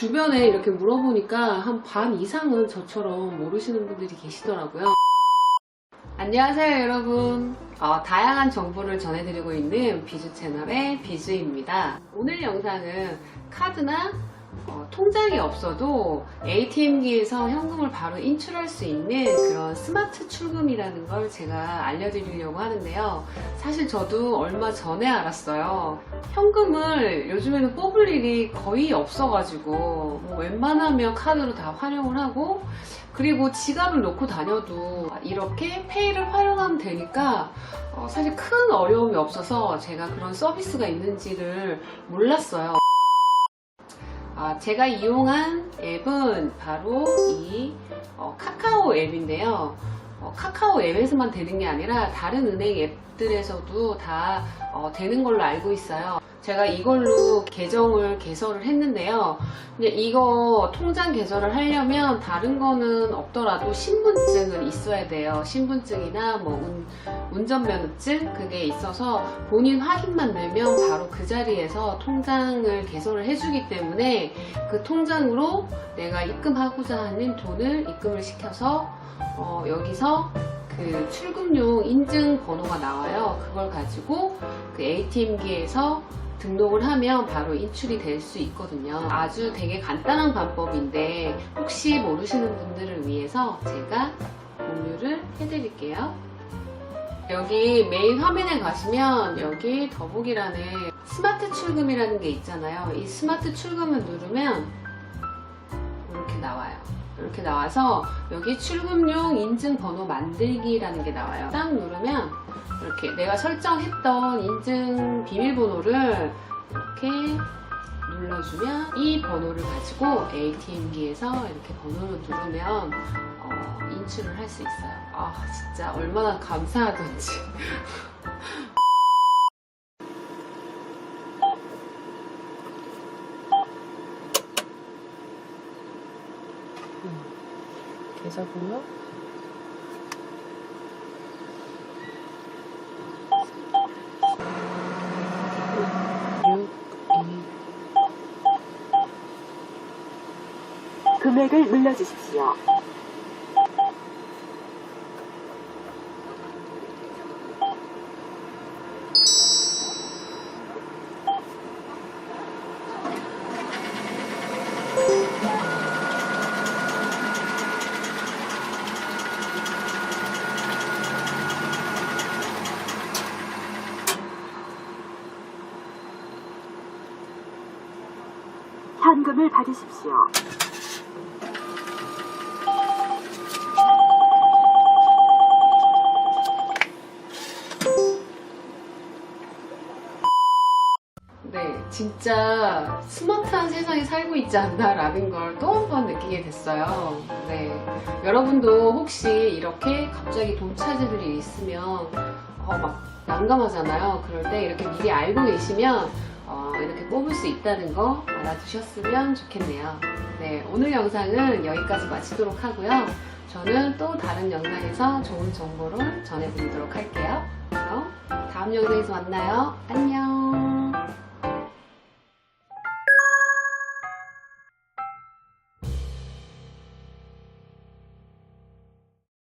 주변에 이렇게 물어보니까 한 반 이상은 저처럼 모르시는 분들이 계시더라고요. 안녕하세요 여러분 어, 다양한 정보를 전해드리고 있는 비주 채널의 비주입니다 오늘 영상은 카드나 어, 통장이 없어도 ATM기에서 현금을 바로 인출할 수 있는 그런 스마트 출금이라는 걸 제가 알려드리려고 하는데요 사실 저도 얼마 전에 알았어요 현금을 요즘에는 뽑을 일이 거의 없어가지고 뭐 웬만하면 카드로 다 활용을 하고 그리고 지갑을 놓고 다녀도 이렇게 페이를 활용하면 되니까 어, 사실 큰 어려움이 없어서 제가 그런 서비스가 있는지를 몰랐어요. 아, 제가 이용한 앱은 바로 이 어, 카카오 앱인데요. 어, 카카오 앱에서만 되는 게 아니라 다른 은행 앱들에서도 다 어, 되는 걸로 알고 있어요. 제가 이걸로 계정을 개설을 했는데요. 근데 이거 통장 개설을 하려면 다른 거는 없더라도 신분증은 있어야 돼요. 신분증이나 뭐 운, 운전면허증 그게 있어서 본인 확인만 되면 바로 그 자리에서 통장을 개설을 해주기 때문에 그 통장으로 내가 입금하고자 하는 돈을 입금을 시켜서 어, 여기서 그 출금용 인증 번호가 나와요. 그걸 가지고 그 ATM기에서 등록을 하면 바로 인출이 될 수 있거든요. 아주 되게 간단한 방법인데 혹시 모르시는 분들을 위해서 제가 공유를 해드릴게요. 여기 메인 화면에 가시면 여기 더보기란에 스마트 출금이라는 게 있잖아요. 이 스마트 출금을 누르면 이렇게 나와요. 이렇게 나와서 여기 출금용 인증 번호 만들기라는 게 나와요. 딱 누르면 이렇게 내가 설정했던 인증 비밀번호를 이렇게 눌러주면 이 번호를 가지고 ATM기에서 이렇게 번호를 누르면 어, 인출을 할 수 있어요. 아 진짜 얼마나 감사하던지. 계좌 번호 금액을 눌러주십시오. 현금을 받으십시오. 진짜 스마트한 세상에 살고 있지 않나라는 걸 또 한 번 느끼게 됐어요. 네, 여러분도 혹시 이렇게 갑자기 돈 일이 있으면 어, 막 난감하잖아요. 그럴 때 이렇게 미리 알고 계시면 어, 이렇게 뽑을 수 있다는 거 알아두셨으면 좋겠네요. 네, 오늘 영상은 여기까지 마치도록 하고요. 저는 또 다른 영상에서 좋은 정보를 전해드리도록 할게요. 그럼 다음 영상에서 만나요. 안녕.